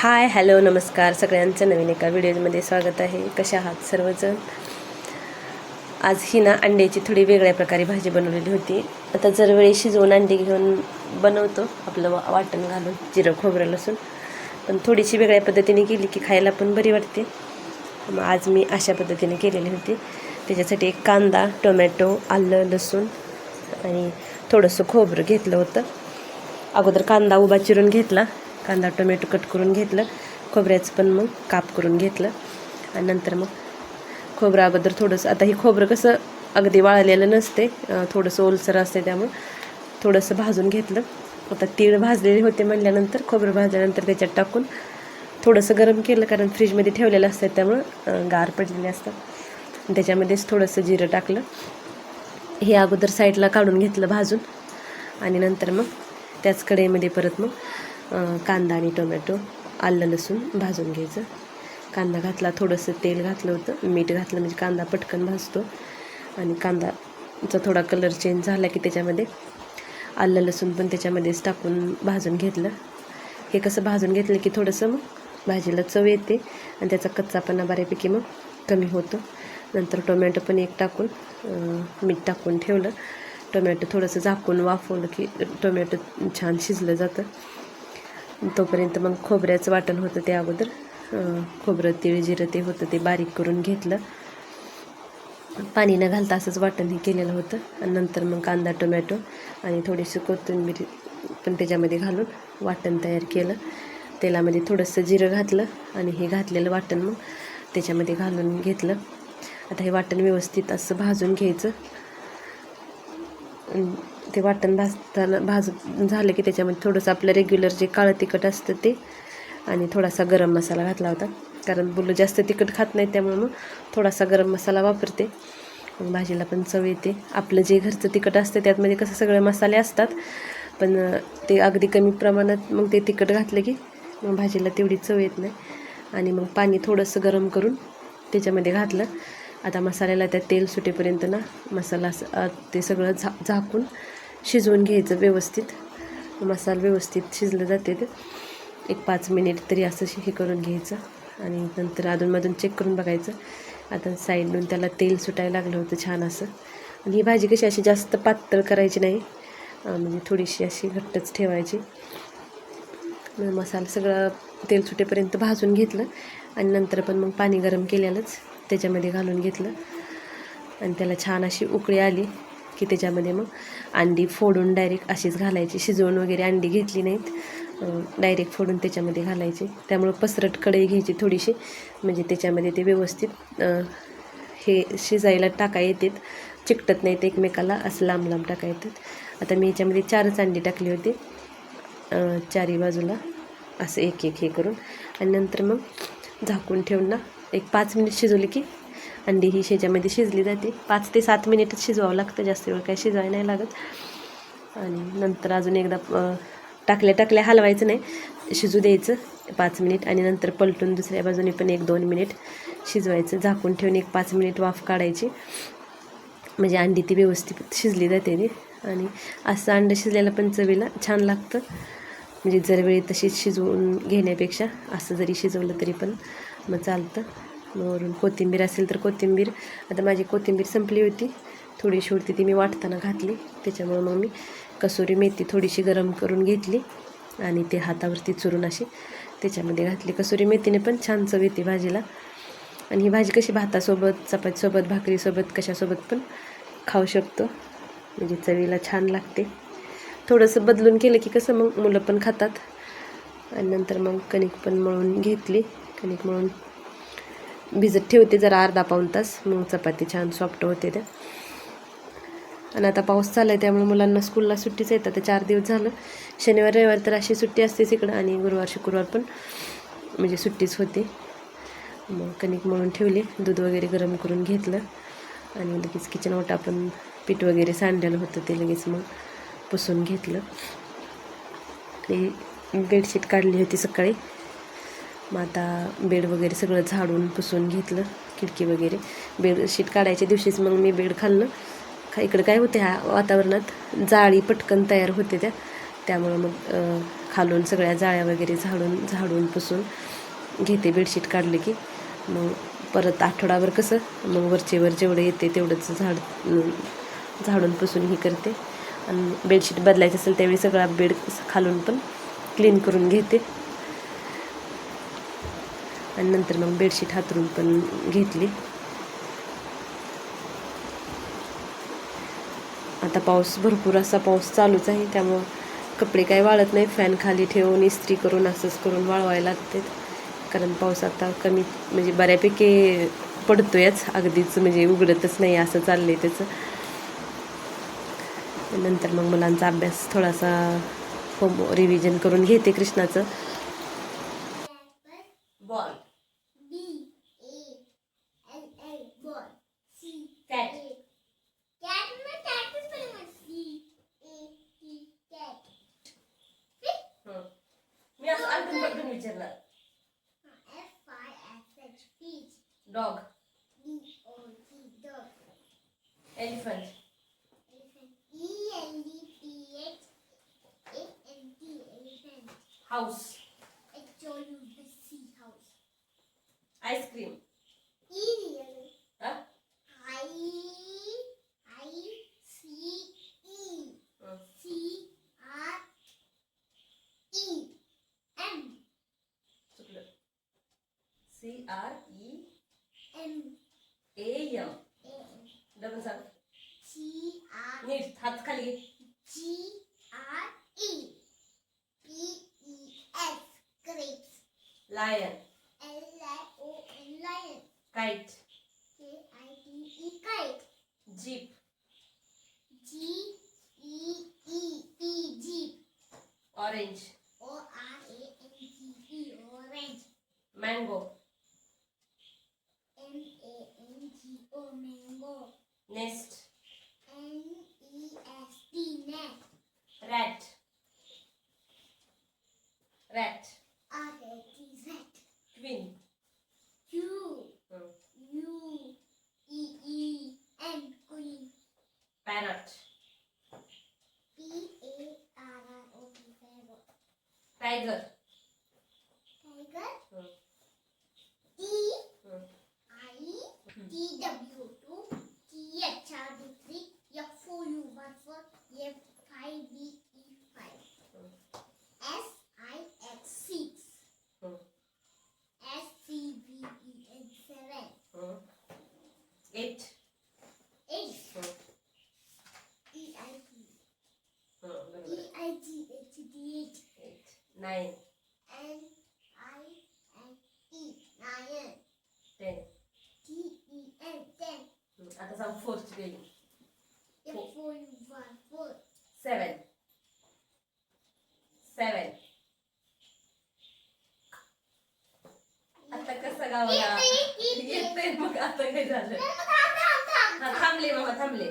Hi hello नमस्कार. सगळ्यांचं नवीन एका व्हिडिओमध्ये स्वागत आहे. कशा आहात सर्वजण? आज ही ना अंड्याची थोडी वेगळ्या प्रकारे भाजी बनवलेली होती. आता जर वेळी शिजवून अंडी घेऊन बनवतो. आपलं वा- वाटण घालून जिरं खोबरं लसूण. पण थोडीशी वेगळ्या पद्धतीने केली की खायला पण बरी वाटते. मग आज मी अशा पद्धतीने केलेली होती. त्याच्यासाठी एक कांदा टोमॅटो आलं लसूण आणि थोडंसं खोबरं घेतलं होतं. अगोदर कांदा उभा चिरून घेतला. कांदा टोमॅटो कट करून घेतलं. खोबऱ्याचं पण मग काप करून घेतलं. आणि नंतर मग खोबरं अगोदर थोडंसं आता हे खोबरं कसं अगदी वाळलेलं नसते थोडंसं ओलसर असते त्यामुळं थोडंसं भाजून घेतलं. आता तीळ भाजलेले होते म्हणल्यानंतर खोबरं भाजल्यानंतर त्याच्यात टाकून थोडंसं गरम केलं कारण फ्रीजमध्ये ठेवलेलं असतं त्यामुळं गार पडलेले असतात. त्याच्यामध्येच थोडंसं जिरं टाकलं. हे अगोदर साईडला काढून घेतलं भाजून. आणि नंतर मग त्याच कढईमध्ये परत मग कांदा आणि टोमॅटो आलं लसूण भाजून घ्यायचं. कांदा घातला थोडंसं तेल घातलं होतं. मीठ घातलं म्हणजे कांदा पटकन भाजतो. आणि कांदाचा थोडा कलर चेंज झाला की त्याच्यामध्ये आलं लसूण पण त्याच्यामध्येच टाकून भाजून घेतलं. हे कसं भाजून घेतलं की थोडंसं मग भाजीला चव येते आणि त्याचा कच्चापणा बऱ्यापैकी मग कमी होतो. नंतर टोमॅटो पण एक टाकून मीठ टाकून ठेवलं. टोमॅटो थोडंसं झाकून वाफवलं की टोमॅटो छान शिजलं जातं. तोपर्यंत मग खोबऱ्याचं वाटण होतं ते अगोदर. खोबरं तिळ जिरं ते होतं ते बारीक करून घेतलं. पाणी न घालता असंच वाटण हे केलेलं होतं. आणि नंतर मग कांदा टोमॅटो आणि थोडीशी कोथिंबीर पण त्याच्यामध्ये घालून वाटण तयार केलं. तेलामध्ये थोडंसं जिरं घातलं आणि हे घातलेलं वाटण मग त्याच्यामध्ये घालून घेतलं. आता हे वाटण व्यवस्थित असं भाजून घ्यायचं. ते वाटण भाजताना भाज झालं की त्याच्यामध्ये थोडंसं आपलं रेग्युलर जे काळं तिखट असतं ते आणि थोडासा गरम मसाला घातला होता. कारण बोललो जास्त तिखट खात नाही त्यामुळे मग थोडासा गरम मसाला वापरते. मग भाजीला पण चव येते. आपलं जे घरचं तिखट असतं त्यातमध्ये कसं सगळे मसाले असतात पण ते अगदी कमी प्रमाणात मग ते तिखट घातलं की मग भाजीला तेवढी चव येत नाही. आणि मग पाणी थोडंसं गरम करून त्याच्यामध्ये घातलं. आता मसाल्याला त्या तेल सुटेपर्यंत ना मसाला असं, ते सगळं झा झाकून शिजवून घ्यायचं व्यवस्थित. मसाला व्यवस्थित शिजलं जाते एक पाच मिनिट तरी असं शि- हे करून घ्यायचं. आणि नंतर अधूनमधून चेक करून बघायचं. आता साईडून त्याला तेल सुटायला लागलं होतं छान असं. आणि ही भाजी कशी अशी जास्त पातळ करायची नाही. म्हणजे थोडीशी अशी घट्टच ठेवायची. मग मसाला सगळं तेल सुटेपर्यंत भाजून घेतलं. आणि नंतर पण मग पाणी गरम केलेलंच त्याच्यामध्ये घालून घेतलं. आणि त्याला छान अशी उकळी आली. की त्याच्यामध्ये मग अंडी फोडून डायरेक्ट अशीच घालायची. शिजवून वगैरे अंडी घेतली नाहीत. डायरेक्ट फोडून त्याच्यामध्ये घालायची. त्यामुळं पसरट कढई घ्यायची थोडीशी. म्हणजे त्याच्यामध्ये ते व्यवस्थित हे शिजायला टाका येतात. चिकटत नाहीत एकमेकाला असं लांब लांब टाका येतात. आता मी याच्यामध्ये चारच अंडी टाकली होती. चारी बाजूला असं एक एक हे करून. आणि नंतर मग झाकून ठेवून ना एक पाच मिनिट शिजवली की अंडी ही शेच्यामध्ये शिजली जाते. पाच ते सात मिनिटच शिजवावं लागतं. जास्त वेळ काही शिजवायला नाही लागत. आणि नंतर अजून एकदा टाकल्या टाकल्या हलवायचं नाही. शिजू द्यायचं पाच मिनिट आणि नंतर पलटून दुसऱ्या बाजूने पण एक दोन मिनिट शिजवायचं. झाकून ठेवून एक पाच मिनिट वाफ काढायची. म्हणजे अंडी ती व्यवस्थित शिजली जाते ती. आणि असं अंडं शिजलेलं पण चवीला छान लागतं. म्हणजे जर वेळी तशीच शिजवून घेण्यापेक्षा असं जरी शिजवलं तरी पण मग चालतं. वरून कोथिंबीर असेल तर कोथिंबीर. आता माझी कोथिंबीर संपली होती. थोडीशी होती ती मी वाटताना घातली. त्याच्यामुळं मग मी कसुरी मेथी थोडीशी गरम करून घेतली आणि ते हातावरती चुरून अशी त्याच्यामध्ये घातली. कसुरी मेथीने पण छान चव येते भाजीला. आणि ही भाजी कशी भातासोबत चपातीसोबत भाकरीसोबत कशासोबत पण खाऊ शकतो. म्हणजे चवीला छान लागते. थोडंसं बदलून केलं की कसं मग मुलं पण खातात. आणि नंतर मग कणिक पण मळून घेतली. कणिक मळून भिजत ठेवते जरा अर्धा पाऊण तास. मग चपाती छान सॉफ्ट होते त्या. आणि आता पाऊस चालला आहे त्यामुळे मुलांना स्कूलला सुट्टीच येतात ते चार दिवस झालं. शनिवार रविवार तर अशी सुट्टी असतेच इकडं आणि गुरुवार शुक्रवार पण म्हणजे सुट्टीच होते. मग कणिक मळून ठेवली दूध वगैरे गरम करून घेतलं. आणि लगेच किचन ओटा आपण पीठ वगैरे सांडलेलं होतं ते लगेच मग पुसून घेतलं. बेडशीट काढली होती सकाळी. मग आता बेड वगैरे सगळं झाडून पुसून घेतलं खिडकी वगैरे. बेडशीट काढायच्या दिवशीच मग मी बेड खाल्लं. का इकडं काय होते ह्या वातावरणात जाळी पटकन तयार होते त्या. त्यामुळं मग खालून सगळ्या जाळ्या वगैरे झाडून झाडून पुसून घेते बेडशीट काढले की. मग परत आठवडाभर कसं मग वरचेवर जेवढं येते तेवढंच झाड झाडून पुसून ही करते. आणि बेडशीट बदलायची असेल त्यावेळी सगळा बेड खालून पण क्लीन करून घेते. आणि नंतर मग बेडशीट हातरून पण घेतली. आता पाऊस भरपूर असा पाऊस चालूच आहे त्यामुळं कपडे काही वाळत नाही. फॅन खाली ठेवून इस्त्री करून असंच करून वाळवायला लागते कारण पाऊस आता कमी म्हणजे बऱ्यापैकी पडतोयच. अगदीच म्हणजे उघडतच नाही असं चाललंय त्याचं. नंतर मग मुलांचा अभ्यास थोडासा होम रिव्हिजन करून घेते कृष्णाचं. Ball B A L L ball. C Cat. A. Cat में cat is very much. C A T cat. मी असं अडकून पडकून विचारलं F I S H fish. Dog D O G dog. Elephant Elephant. E L E P H A N T elephant. House H O U the sea house. Ice cream C R E M A M double सांग G R नीट हात खाली घे. G R E P E S. Grapes. Lion L I O N lion. Kite. K I T E kite. Jeep. G E E P jeep. Orange. Tiger. आता सांग fourth baby one four. Seven seven आता कसं गावाला? येतंय मग आता काय झालं? हा थांबले मामा थांबले.